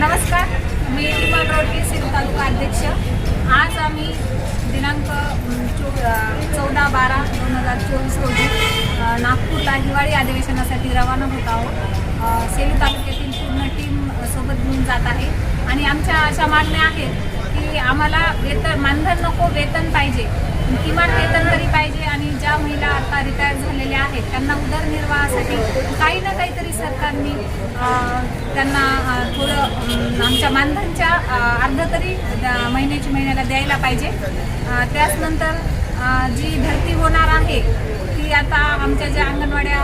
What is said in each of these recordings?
नमस्कार. मी विमल रोडके सिरू तालुका अध्यक्ष. आज आम्ही दिनांक चो चौदा बारा दोन हजार चोवीस रोजी नागपूरला हिवाळी अधिवेशनासाठी रवाना होत आहोत. सेलू तालुक्यातील पूर्ण टीम सोबत घेऊन जात आहे. आणि आमच्या अशा मागण्या आहेत की आम्हाला वेतन मानधन नको वेतन पाहिजे. किमान वेतन तरी पाहिजे आणि ज्या महिला आता रिटायर झालेल्या आहेत त्यांना उदरनिर्वाहासाठी काही ना काहीतरी सरकारने त्यांना थोडं आमच्या मानधनच्या अं, अर्ध तरी द- महिन्याची महिन्याला द्यायला पाहिजे. त्याचनंतर त्याच नंतर जी भरती होणार आहे ती आता आमच्या ज्या अंगणवाड्या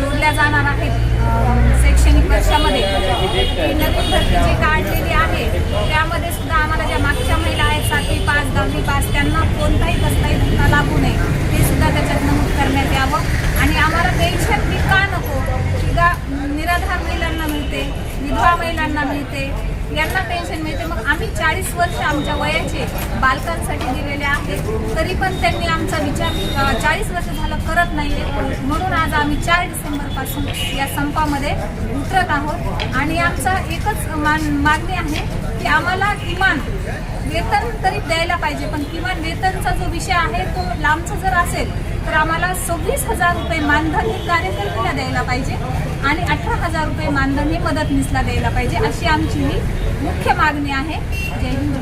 जोडल्या जाणार आहेत शैक्षणिक वर्षामध्ये ती नवीन भरती जी काढलेली आहे त्यामध्ये सुद्धा आम्हाला ज्या मागच्या महिला आहेत सातवी पाच दहावी पाच त्यांना कोणताही दस्तऐवज लागू नये ते सुद्धा त्याच्या नमूद करण्यात यावं आणि आम्हाला पेन्शन बी का नको की गा निराधार महिलांना मिळते विधवा महिलांना मिळते यांना पेन्शन मिळते. मग आम्ही चाळीस वर्ष आमच्या वयाचे बालकांसाठी दिलेले आहेत तरी पण त्यांनी आमचा विचार चाळीस वर्ष झालं करत नाही म्हणून आज आम्ही चार डिसेंबरपासून या संपामध्ये उतरत आहोत. आणि आमचा एकच मान मागणी आहे की आम्हाला किमान वेतन तरी द्यायला पाहिजे. पण किमान वेतनचा जो विषय आहे तो लांबचा जर असेल तर आम्हाला सव्वीस हजार रुपये मानधन हे कार्यकर्त्याला द्यायला पाहिजे आणि अठरा हजार रुपये मानधन हे मदतनीसला द्यायला पाहिजे अशी आमची ही मुख्य मागणी आहे. जय हिंद.